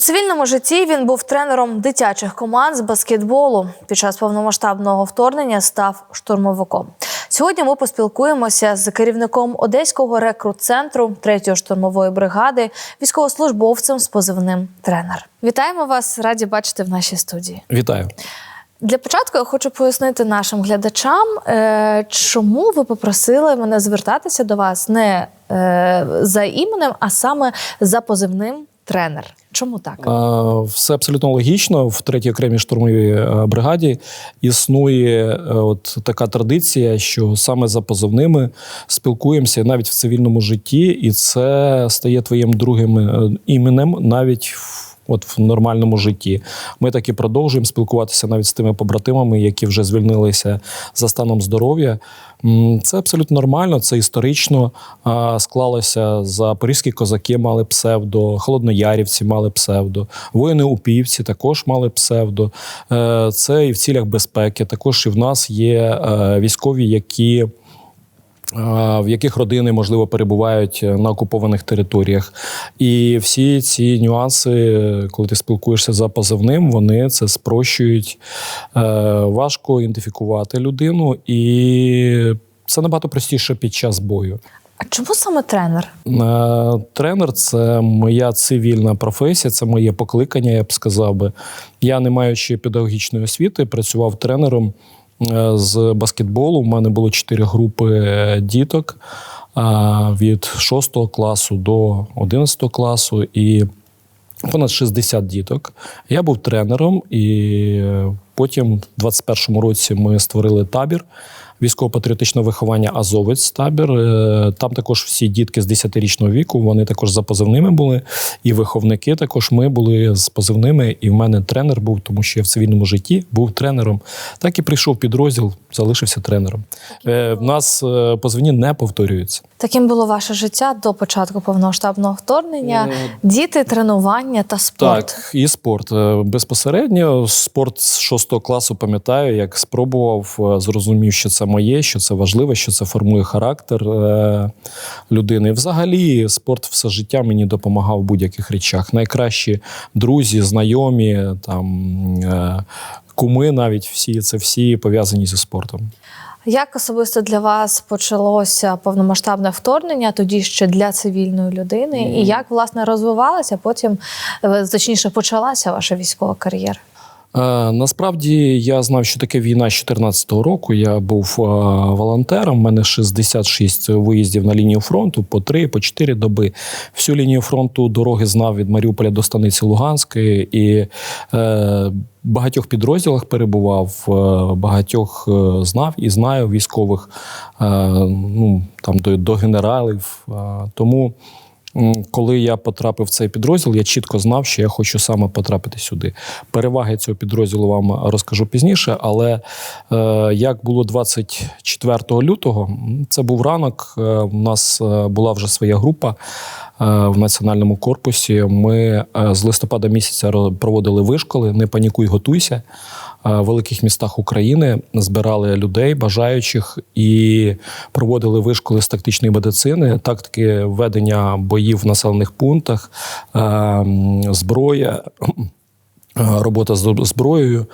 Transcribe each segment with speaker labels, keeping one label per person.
Speaker 1: цивільному житті він був тренером дитячих команд з баскетболу. Під час повномасштабного вторгнення став штурмовиком. Сьогодні ми поспілкуємося з керівником Одеського рекрут-центру 3-ї штурмової бригади, військовослужбовцем з позивним тренер. Вітаємо вас! Раді бачити в нашій студії.
Speaker 2: Вітаю.
Speaker 1: Для початку я хочу пояснити нашим глядачам, е, чому ви попросили мене звертатися до вас не е, за іменем, а саме за позивним тренер. Чому так?
Speaker 2: Все абсолютно логічно. В третій окремій штурмовій е, бригаді існує е, от така традиція, що саме за позовними спілкуємося навіть в цивільному житті, і це стає твоїм другим е, іменем навіть в. От в нормальному житті ми так і продовжуємо спілкуватися навіть з тими побратимами, які вже звільнилися за станом здоров'я. Це абсолютно нормально, це історично склалося. Запорізькі козаки мали псевдо, холодноярівці мали псевдо, воїни упівці також мали псевдо. Е, Це і в цілях безпеки. Також і в нас є е, військові, які. Е, В яких родини можливо перебувають на окупованих територіях, і всі ці нюанси, е, коли ти спілкуєшся за позивним, вони це спрощують. Е, Важко ідентифікувати людину, і це набагато простіше під час бою.
Speaker 1: А чому саме тренер?
Speaker 2: Е, Тренер це моя цивільна професія, це моє покликання, я б сказав би. Я, не маючи педагогічної освіти, працював тренером е, з баскетболу. У мене було чотири групи е, діток від 6 класу до 11 класу. І понад 60 діток. Я був тренером, і е, потім, в 21-му році, ми створили табір військово-патріотичного виховання Азовець табір. Е, Там також всі дітки з 10-річного віку, вони також за позивними були, і виховники також ми були з позивними. І в мене тренер був, тому що я в цивільному житті був тренером. Так і прийшов підрозділ, залишився тренером. Е, В нас е, позивні не повторюються.
Speaker 1: Таким було ваше життя до початку повномасштабного вторгнення. Діти, тренування та спорт.
Speaker 2: Так, і спорт. Безпосередньо спорт з 6 класу пам'ятаю, як спробував, зрозумів, що це моє, що це важливо, що це формує характер е, людини. І Взагалі, спорт все життя мені допомагав в будь-яких речах. Найкращі друзі, знайомі, там е, куми, навіть всі це всі пов'язані зі спортом.
Speaker 1: Як особисто для вас почалося повномасштабне вторгнення, тоді ще для цивільної людини, і як власне розвивалася потім, е, точніше, почалася ваша військова кар'єра?
Speaker 2: Е, Насправді я знав, що таке війна з 2014 року. Я був е, волонтером. У мене 66 виїздів на лінію фронту по 3, по 4 доби. Всю лінію фронту дороги знав від Маріуполя до станиці Луганської і е, багатьох підрозділах перебував, е, багатьох знав і знаю військових е, ну, там до, до генералів. Тому. Коли я потрапив в цей підрозділ, я чітко знав, що я хочу саме потрапити сюди. Переваги цього підрозділу вам розкажу пізніше. Але е, як було 24 лютого, це був ранок. е, У нас е, була вже своя група е, в національному корпусі. Ми е, з листопада місяця проводили вишколи. Не панікуй, готуйся. Е, великих містах України збирали людей, бажаючих, і проводили вишколи з тактичної медицини, тактики ведення боїв в населених пунктах, е, зброя. е, Робота з зброєю,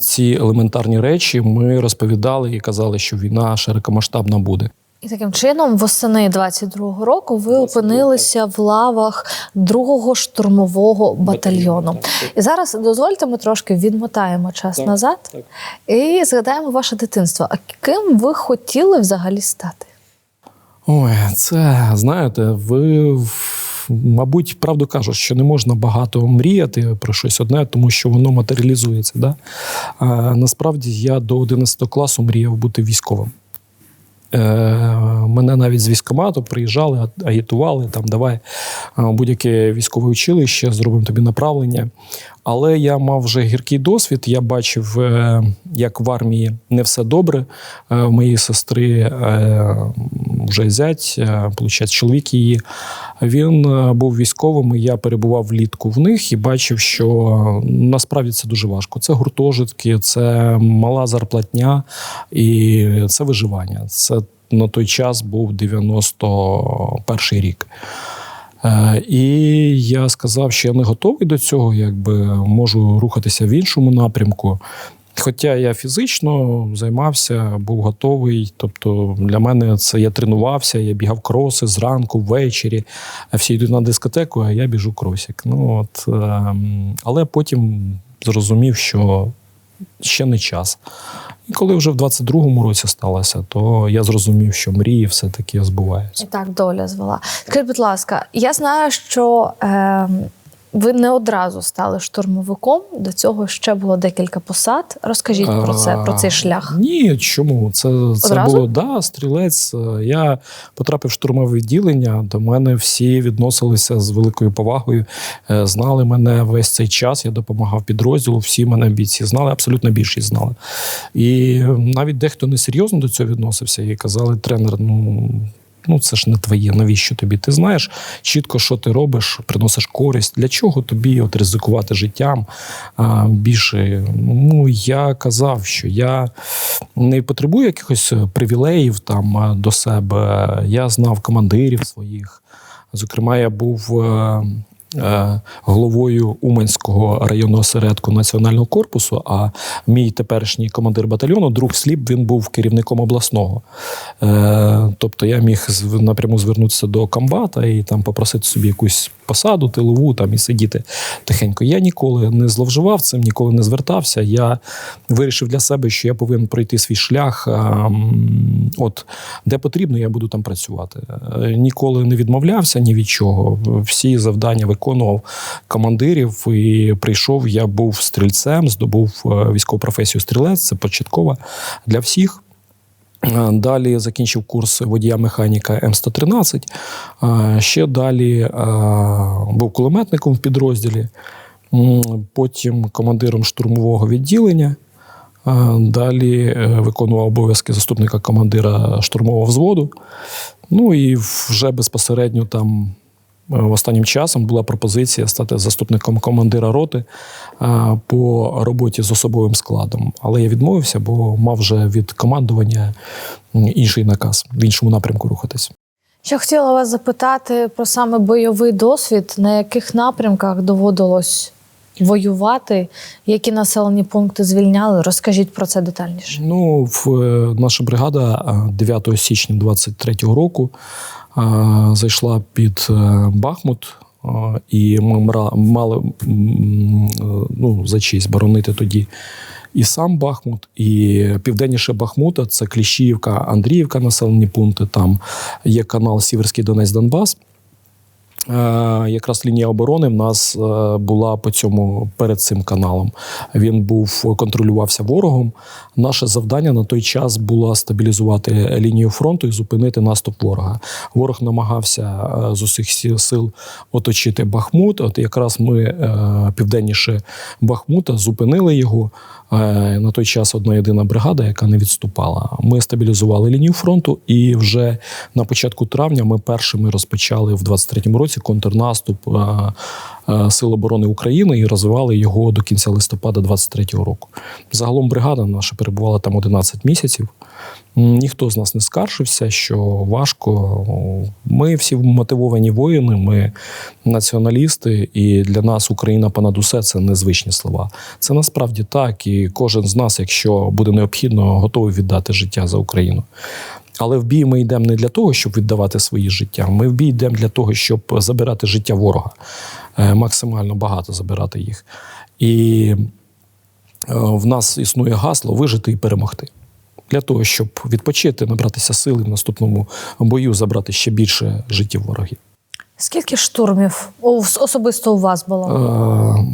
Speaker 2: ці елементарні речі ми розповідали і казали, що війна широкомасштабна буде.
Speaker 1: І таким чином, восени 22-го року, ви опинилися в лавах другого штурмового батальйону. І зараз дозвольте, ми трошки відмотаємо час
Speaker 2: Так,
Speaker 1: назад
Speaker 2: так.
Speaker 1: і згадаємо ваше дитинство. А ким ви хотіли взагалі стати?
Speaker 2: Ой, це знаєте, ви мабуть, правду кажуть, що не можна багато мріяти про щось одне, тому що воно матеріалізується. Да? А, насправді я до 11 класу мріяв бути військовим. Е, мене навіть з військкомату приїжджали, агітували там, давай будь-яке військове училище, зробимо тобі направлення. Але я мав вже гіркий досвід. Я бачив, е, як в армії не все добре. Е, В моєї сестри е, вже зять, е, чоловік її. Він е, був військовим. і Я перебував влітку в них і бачив, що насправді це дуже важко. Це гуртожитки, це мала зарплатня і це виживання. Це на той час був 91 рік. Е, І я сказав, що я не готовий до цього, якби можу рухатися в іншому напрямку. Хоча я фізично займався, був готовий. Тобто для мене це я тренувався, я бігав кроси зранку, ввечері, всі йдуть на дискотеку, а я біжу кросик. Ну, от, ем, але потім зрозумів, що ще не час. І коли вже в 22-му році сталося, то я зрозумів, що мрії все-таки збуваються.
Speaker 1: І так доля звела. Скажіть, будь ласка, я знаю, що е, ви не одразу стали штурмовиком. До цього ще було декілька посад. Розкажіть про це, про цей шлях.
Speaker 2: Ні, чому? Це, це
Speaker 1: Одразу?
Speaker 2: було да, стрілець. Я потрапив в штурмове відділення. До мене всі відносилися з великою повагою, е, знали мене весь цей час. Я допомагав підрозділу. Всі мене бійці знали, абсолютно більшість знали. І навіть дехто несерйозно до цього відносився і казали, тренер, ну. Ну, це ж не твоє, навіщо тобі? Ти знаєш чітко, що ти робиш, приносиш користь. Для чого тобі от ризикувати життям а, більше? Ну, я казав, що я не потребую якихось привілеїв там до себе. Я знав командирів своїх. Зокрема, я був. Е, е, Головою Уманського районного осередку національного корпусу, а мій теперішній командир батальйону, друг Сліп, він був керівником обласного. Е, тобто я міг напряму звернутися до комбата і там попросити собі якусь посаду тилову там і сидіти тихенько. Я ніколи не зловживав цим, ніколи не звертався. Я вирішив для себе, що я повинен пройти свій шлях. От де потрібно, я буду там працювати. Е, Ніколи не відмовлявся ні від чого. Всі завдання виконував командирів і прийшов. Я був стрільцем, здобув е, військову професію стрілець. Це початкова для всіх. Далі закінчив курс водія механіка М113. Е, Ще далі е, був кулеметником в підрозділі, потім командиром штурмового відділення. Далі виконував обов'язки заступника командира штурмового взводу. Ну і вже безпосередньо там останнім часом була пропозиція стати заступником командира роти е, по роботі з особовим складом. Але я відмовився, бо мав вже від командування інший наказ в іншому напрямку рухатись.
Speaker 1: Ще хотіла вас запитати про саме бойовий досвід, на яких напрямках доводилось воювати, які населені пункти звільняли. Розкажіть про це детальніше.
Speaker 2: Ну, в е, наша бригада е, 9 січня 23-го року е, зайшла під е, Бахмут. е, І ми мали е, ну, за честь боронити тоді і сам Бахмут, і південніше Бахмута це Кліщіївка, Андріївка, населені пункти. Там є канал Сіверський Донець Донбас. Е, Якраз лінія оборони в нас е, була по цьому перед цим каналом. Він був контролювався ворогом. Наше завдання на той час було стабілізувати лінію фронту і зупинити наступ ворога. Ворог намагався е, з усіх сі- сил оточити Бахмут. От якраз ми південніше Бахмута зупинили його. На той час одна єдина бригада, яка не відступала. Ми стабілізували лінію фронту, і вже на початку травня ми першими розпочали в 23-му році контрнаступ е, е, Сил оборони України і розвивали його до кінця листопада 23-го року. Загалом бригада наша перебувала там 11 місяців. Ніхто з нас не скаржився, що важко. Ми всі мотивовані воїни, ми націоналісти, і для нас Україна понад усе це незвичні слова. Це насправді так, і кожен з нас, якщо буде необхідно, готовий віддати життя за Україну. Але в бій ми йдемо не для того, щоб віддавати свої життя. Ми в бій йдемо для того, щоб забирати життя ворога, Е, максимально багато забирати їх. І е, в нас існує гасло вижити і перемогти. Для того, щоб відпочити, набратися сили в наступному бою, забрати ще більше життів ворогів.
Speaker 1: Скільки штурмів особисто у вас було?
Speaker 2: Е,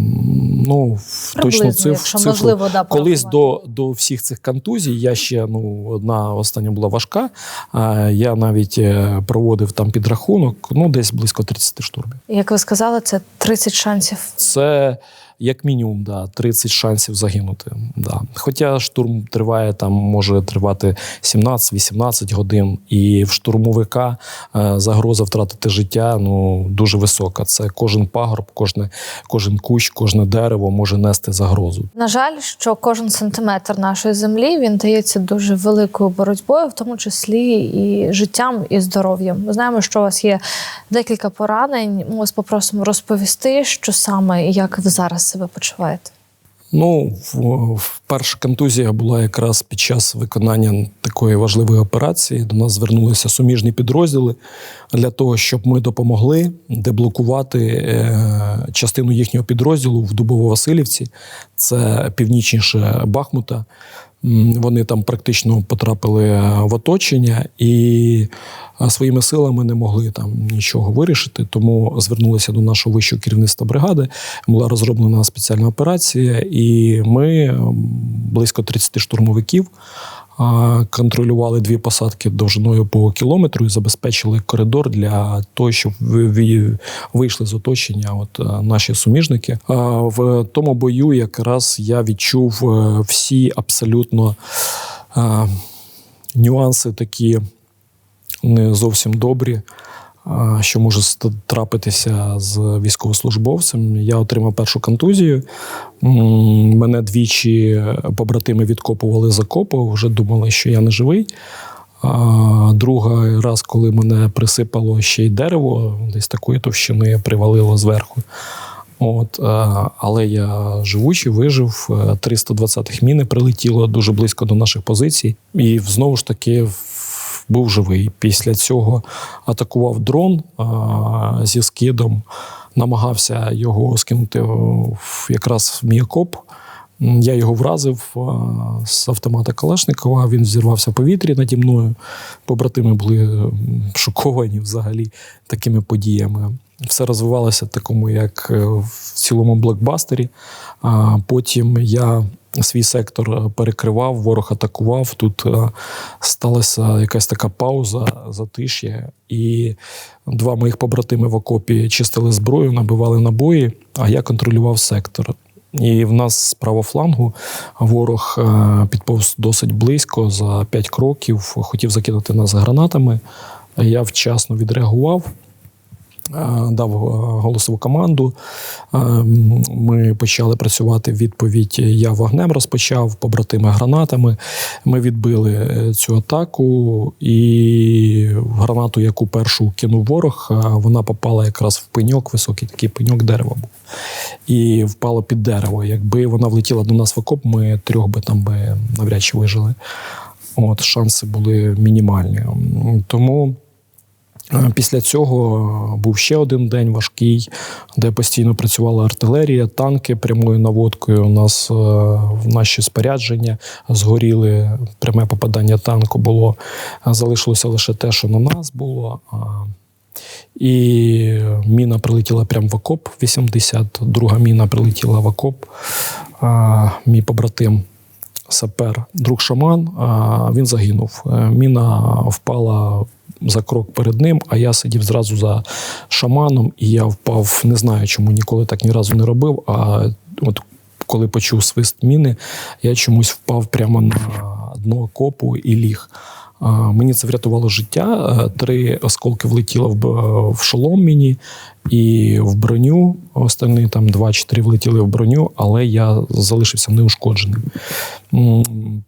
Speaker 2: ну, цифру,
Speaker 1: якщо
Speaker 2: цифру.
Speaker 1: можливо, да,
Speaker 2: Колись до, до всіх цих контузій я ще ну, одна остання була важка. Е, я навіть е, проводив там підрахунок, ну десь близько 30 штурмів.
Speaker 1: Як ви сказали, це 30 шансів.
Speaker 2: Це Як мінімум, да, 30 шансів загинути. Да. Хоча штурм триває там, може тривати 17-18 годин, і в штурмовика е, загроза втратити життя ну, дуже висока. Це кожен пагорб, кожне, кожен кущ, кожне дерево може нести загрозу.
Speaker 1: На жаль, що кожен сантиметр нашої землі він дається дуже великою боротьбою, в тому числі і життям і здоров'ям. Ми знаємо, що у вас є декілька поранень. Ми вас попросимо розповісти, що саме і як ви зараз себе почуваєте.
Speaker 2: Ну, перша контузія була якраз під час виконання такої важливої операції. До нас звернулися суміжні підрозділи для того, щоб ми допомогли деблокувати е, частину їхнього підрозділу в Дубово-Василівці. Це північніше Бахмута. Вони там практично потрапили е, в оточення і е, своїми силами не могли там нічого вирішити. Тому звернулися до нашого вищого керівництва бригади. Була розроблена спеціальна операція, і ми близько 30 штурмовиків. Контролювали дві посадки довжиною по кілометру і забезпечили коридор для того, щоб ви- ви- вийшли з оточення. От е, наші суміжники. В тому бою якраз я відчув е, всі абсолютно е, нюанси такі не зовсім добрі, що може трапитися з військовослужбовцем. Я отримав першу контузію. Мене двічі побратими відкопували з окопу, вже думали, що я не живий. А другий раз, коли мене присипало ще й дерево, десь такої товщини привалило зверху. От, е, але я живучий, вижив. Е, 320-х міни прилетіло дуже близько до наших позицій, і знову ж таки був живий. Після цього атакував дрон зі скидом, намагався його скинути в- якраз в мій окоп. Я його вразив з автомата Калашникова. Він зірвався в повітрі наді мною. Побратими були шоковані взагалі такими подіями. Все розвивалося такому, як е, в цілому блокбастері. А потім я свій сектор е, перекривав, ворог атакував. Тут е, сталася якась така пауза, затиш'я, і два моїх побратими в окопі чистили зброю, набивали набої, а я контролював сектор. І в нас з правого флангу ворог е, підповз досить близько за 5 кроків, хотів закинути нас гранатами. Я вчасно відреагував. Е, Дав е, голосову команду. Е, Ми почали працювати в відповідь. Я вогнем розпочав, побратими гранатами. Ми відбили цю атаку, і гранату, яку першу кинув ворог, вона попала якраз в пеньок, високий такий пеньок дерева був. І впала під дерево. Якби вона влетіла до нас в окоп, ми трьох би там би навряд чи вижили. От, шанси були мінімальні. Тому. Е, Після цього був ще один день важкий, де постійно працювала артилерія, танки прямою наводкою. У нас е, в наші спорядження згоріли. Пряме попадання танку було. Залишилося лише те, що на нас було. І міна прилетіла прямо в окоп. 80, друга міна прилетіла в окоп. Мій побратим сапер, друг шаман, він загинув. Е, Міна впала за крок перед ним, а я сидів зразу за шаманом, і я впав, не знаю, чому ніколи так ні разу не робив. А от коли почув свист міни, я чомусь впав прямо на дно окопу і ліг. Мені це врятувало життя. Е, Три осколки влетіло в, в шолом мені і в броню. Останні там два чи три влетіли в броню, але я залишився неушкодженим.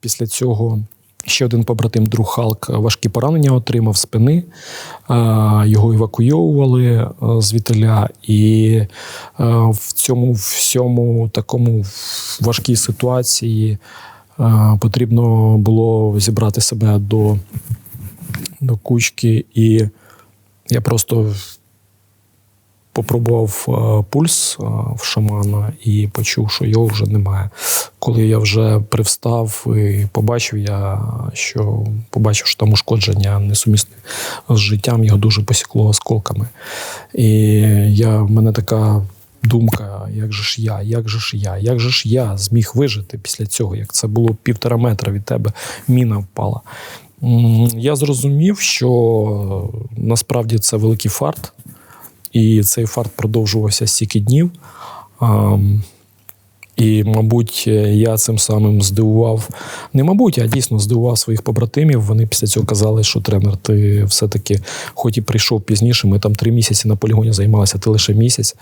Speaker 2: Після цього ще один побратим, друг Халк, важкі поранення отримав спини. Його евакуйовували е, звідтиля. І е, в цьому всьому такому важкій ситуації е, потрібно було зібрати себе до, до кучки. І я просто попробував е, пульс е, в шамана і почув, що його вже немає. Коли я вже привстав і побачив, я що побачив, що там ушкодження несумісне з життям, його дуже посікло осколками. І я, в мене така думка: як же ж я, як же ж я, як же ж я зміг вижити після цього, як це було півтора метра від тебе, міна впала. Я зрозумів, що насправді це великий фарт, і цей фарт продовжувався стільки днів. І, мабуть, я цим самим здивував, не мабуть, а дійсно здивував своїх побратимів. Вони після цього казали, що тренер, ти все-таки, хоч і прийшов пізніше, ми там три місяці на полігоні займалися, ти лише місяць.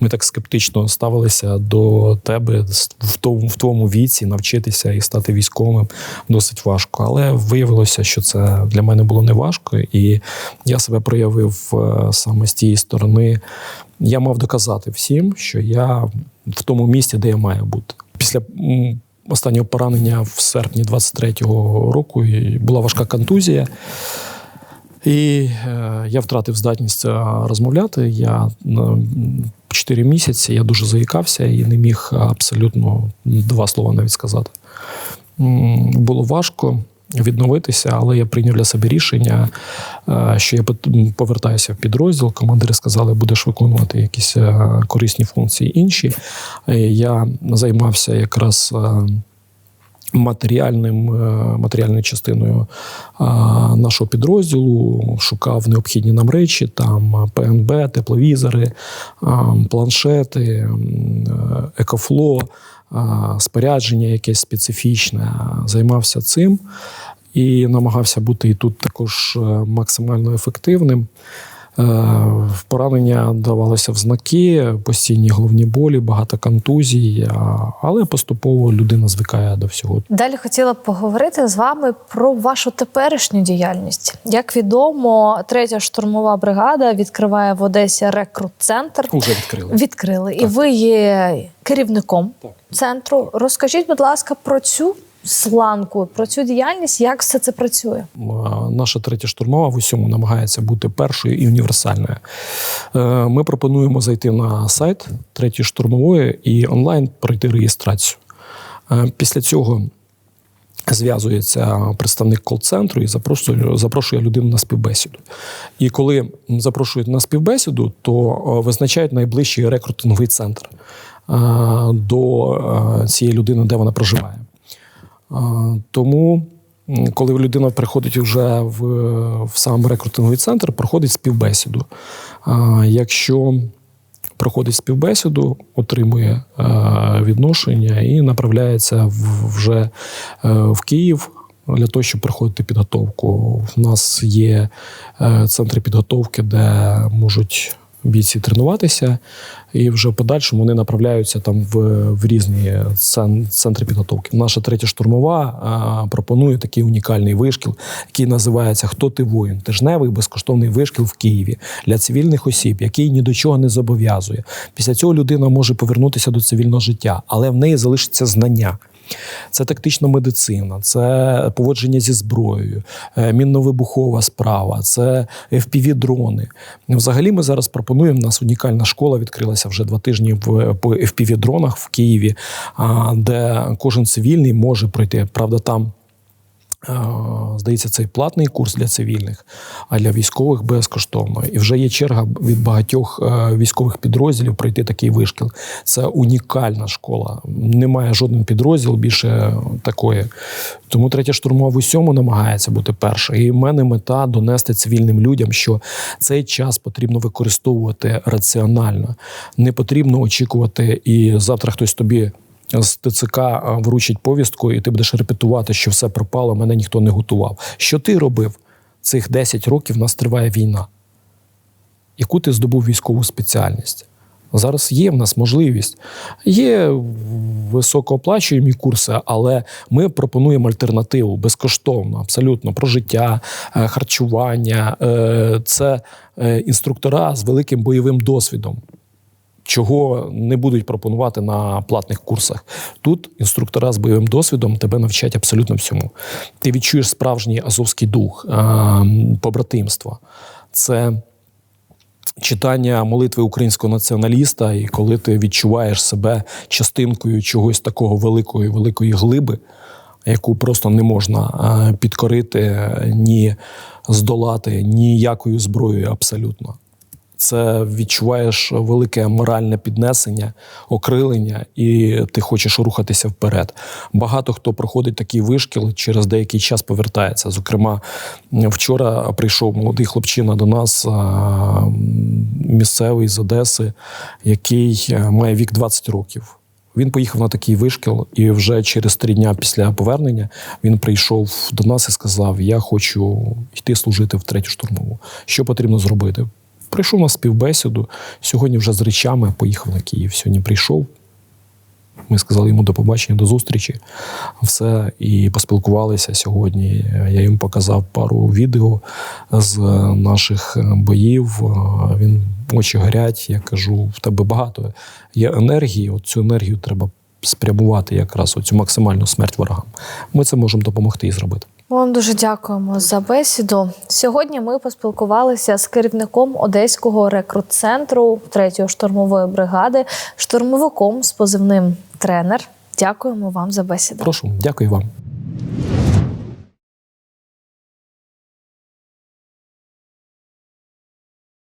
Speaker 2: Ми так скептично ставилися до тебе в тому, в твоєму віці, навчитися і стати військовим досить важко. Але виявилося, що це для мене було не важко, і я себе проявив е, саме з тієї сторони. Я мав доказати всім, що я в тому місці, де я маю бути. Після останнього поранення в серпні 23-го року була важка контузія. І е, я втратив здатність е, розмовляти. Я на 4 місяці я дуже заїкався і не міг абсолютно два слова навіть сказати. Було важко відновитися, але я прийняв для себе рішення, е, що я повертаюся в підрозділ. Командири сказали, будеш виконувати якісь е, корисні функції інші. Е, Я займався якраз. Матеріальним, матеріальною частиною нашого підрозділу шукав необхідні нам речі, там ПНБ, тепловізори, планшети, екофло, спорядження якесь специфічне. Займався цим і намагався бути і тут також е, максимально ефективним. Е, Поранення давалося в знаки, постійні головні болі, багато контузій, але поступово людина звикає до всього.
Speaker 1: Далі хотіла б поговорити з вами про вашу теперішню діяльність. Як відомо, третя штурмова бригада відкриває в Одесі рекрут-центр.
Speaker 2: Уже відкрили.
Speaker 1: Відкрили, і ви є керівником
Speaker 2: Так.
Speaker 1: центру. Розкажіть, будь ласка, про цю сланку, про цю діяльність, як все це працює?
Speaker 2: Наша третя штурмова в усьому намагається бути першою і універсальною. Е, Ми пропонуємо зайти на сайт третьої штурмової і онлайн пройти реєстрацію. Е, Після цього зв'язується представник кол-центру і запрошує, запрошує людину на співбесіду. І коли запрошують на співбесіду, то е, визначають найближчий рекрутинговий центр до цієї людини, де вона проживає. Тому, коли людина приходить вже в, в сам рекрутинговий центр, проходить співбесіду. Якщо проходить співбесіду, отримує е, відношення і направляється вже е, в Київ. Для того, щоб проходити підготовку. У нас є е, центри підготовки, де можуть бійці тренуватися, і вже в подальшому вони направляються там в, в різні цен- центри підготовки. Наша третя штурмова пропонує такий унікальний вишкіл, який називається Хто ти воїн? Тижневий безкоштовний вишкіл в Києві для цивільних осіб, який ні до чого не зобов'язує. Після цього людина може повернутися до цивільного життя, але в неї залишиться знання. Це тактична медицина, це поводження зі зброєю, е, мінно-вибухова справа, це FPV-дрони. Взагалі, ми зараз пропонуємо. У нас унікальна школа відкрилася вже два тижні в по FPV-дронах в Києві, де кожен цивільний може пройти. Правда, там. Е, Здається, цей платний курс для цивільних, а для військових безкоштовно. І вже є черга від багатьох е, військових підрозділів пройти такий вишкіл. Це унікальна школа. Немає жодного підрозділу більше такої. Тому третя штурмова в усьому намагається бути перша. І в мене мета донести цивільним людям, що цей час потрібно використовувати раціонально. Не потрібно очікувати, і завтра хтось тобі з ТЦК вручить повістку, і ти будеш репетувати, що все пропало, мене ніхто не готував. Що ти робив цих 10 років? У нас триває війна. Яку ти здобув військову спеціальність? Зараз є в нас можливість. Є високооплачуємі курси, але ми пропонуємо альтернативу безкоштовно, абсолютно про життя, е, харчування. Е, Це е, інструктора з великим бойовим досвідом чого не будуть пропонувати на платних курсах. Тут інструктора з бойовим досвідом тебе навчать абсолютно всьому. Ти відчуєш справжній азовський дух, побратимство. Це читання молитви українського націоналіста, і коли ти відчуваєш себе частинкою чогось такого великої, великої глиби, яку просто не можна підкорити, е, ні здолати ніякою зброєю абсолютно це відчуваєш велике моральне піднесення, окрилення, і ти хочеш рухатися вперед. Багато хто проходить такий вишкіл, через деякий час повертається. Зокрема, вчора прийшов молодий хлопчина до нас, місцевий з Одеси, який е, має вік 20 років. Він поїхав на такий вишкіл, і вже через три дня після повернення він прийшов до нас і сказав: Я хочу йти служити в третю штурмову. Що потрібно зробити? Прийшов на співбесіду. Сьогодні вже з речами поїхав на Київ. Сьогодні прийшов. Ми сказали йому до побачення, до зустрічі. Все, і поспілкувалися сьогодні. Я йому показав пару відео з наших боїв. Він очі горять. Я кажу: в тебе багато є енергії. От цю енергію треба спрямувати якраз оцю максимальну смерть ворогам. Ми це можемо допомогти і зробити.
Speaker 1: Вам дуже дякуємо за бесіду. Сьогодні ми поспілкувалися з керівником одеського рекрут-центру 3-ї штурмової бригади, штурмовиком з позивним тренер. Дякуємо вам за бесіду.
Speaker 2: Прошу, дякую вам.